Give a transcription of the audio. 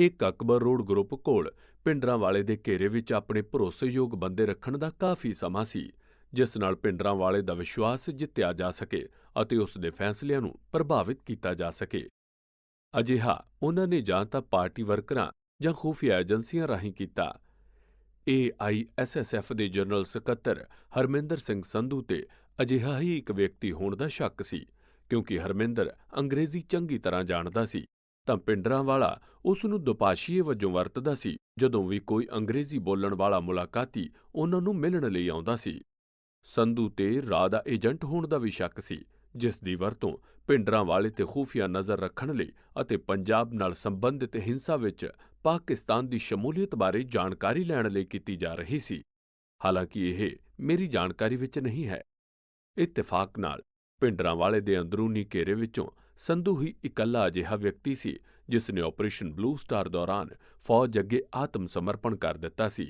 ਇਹ Akbar road group ਕੋਲ ਪਿੰਡਰਾਂਵਾਲੇ ਦੇ ਘੇਰੇ ਵਿੱਚ ਆਪਣੇ ਭਰੋਸੇਯੋਗ ਬੰਦੇ ਰੱਖਣ ਦਾ ਕਾਫੀ ਸਮਾਂ ਸੀ, ਜਿਸ ਨਾਲ ਪਿੰਡਰਾਂਵਾਲੇ ਦਾ ਵਿਸ਼ਵਾਸ ਜਿੱਤਿਆ ਜਾ ਸਕੇ ਅਤੇ ਉਸ ਦੇ ਫੈਸਲਿਆਂ ਨੂੰ ਪ੍ਰਭਾਵਿਤ ਕੀਤਾ ਜਾ ਸਕੇ। ਅਜਿਹਾ ਉਹਨਾਂ ਨੇ ਜਾਂ ਤਾਂ ਪਾਰਟੀ ਵਰਕਰਾਂ ਜਾਂ ਖੂਫੀਆ ਏਜੰਸੀਆਂ ਰਾਹੀਂ ਕੀਤਾ। ਏਆਈਐਸਐਸਐਫ ਦੇ ਜਨਰਲ ਸਕੱਤਰ ਹਰਮਿੰਦਰ ਸਿੰਘ ਸੰਧੂ ਤੇ ਅਜਿਹਾ ਹੀ ਇੱਕ ਵਿਅਕਤੀ ਹੋਣ ਦਾ ਸ਼ੱਕ ਸੀ, ਕਿਉਂਕਿ ਹਰਮਿੰਦਰ ਅੰਗਰੇਜ਼ੀ ਚੰਗੀ ਤਰ੍ਹਾਂ ਜਾਣਦਾ ਸੀ। ਤਾਂ ਪਿੰਡਰਾਂ ਵਾਲਾ ਉਸ ਨੂੰ ਦੁਪਾਸ਼ੀਏ ਵਜੋਂ ਵਰਤਦਾ ਸੀ, ਜਦੋਂ ਵੀ ਕੋਈ ਅੰਗਰੇਜ਼ੀ ਬੋਲਣ ਵਾਲਾ ਮੁਲਾਕਾਤੀ ਉਹਨਾਂ ਨੂੰ ਮਿਲਣ ਲਈ ਆਉਂਦਾ ਸੀ। ਸੰਧੂ ਤੇ ਰਾਹ ਦਾ ਏਜੰਟ ਹੋਣ ਦਾ ਵੀ ਸ਼ੱਕ ਸੀ, ਜਿਸ ਦੀ ਵਰਤੋਂ ਪਿੰਡਰਾਂ ਵਾਲੇ ਤੇ ਖੂਫੀਆ ਨਜ਼ਰ ਰੱਖਣ ਲਈ ਅਤੇ ਪੰਜਾਬ ਨਾਲ ਸੰਬੰਧਿਤ ਹਿੰਸਾ ਵਿੱਚ ਪਾਕਿਸਤਾਨ ਦੀ ਸ਼ਮੂਲੀਅਤ ਬਾਰੇ ਜਾਣਕਾਰੀ ਲੈਣ ਲਈ ਕੀਤੀ ਜਾ ਰਹੀ ਸੀ। ਹਾਲਾਂਕਿ ਇਹ ਮੇਰੀ ਜਾਣਕਾਰੀ ਵਿੱਚ ਨਹੀਂ ਹੈ। ਇਤਫਾਕ ਨਾਲ ਪਿੰਡਰਾਂ ਵਾਲੇ ਦੇ ਅੰਦਰੂਨੀ ਘੇਰੇ ਵਿੱਚੋਂ ਸੰਧੂ ਹੀ ਇਕੱਲਾ ਅਜਿਹਾ ਵਿਅਕਤੀ ਸੀ ਜਿਸ ਨੇ ਆਪਰੇਸ਼ਨ ਬਲੂ ਸਟਾਰ ਦੌਰਾਨ ਫੌਜ ਅੱਗੇ ਆਤਮ ਸਮਰਪਣ ਕਰ ਦਿੱਤਾ ਸੀ।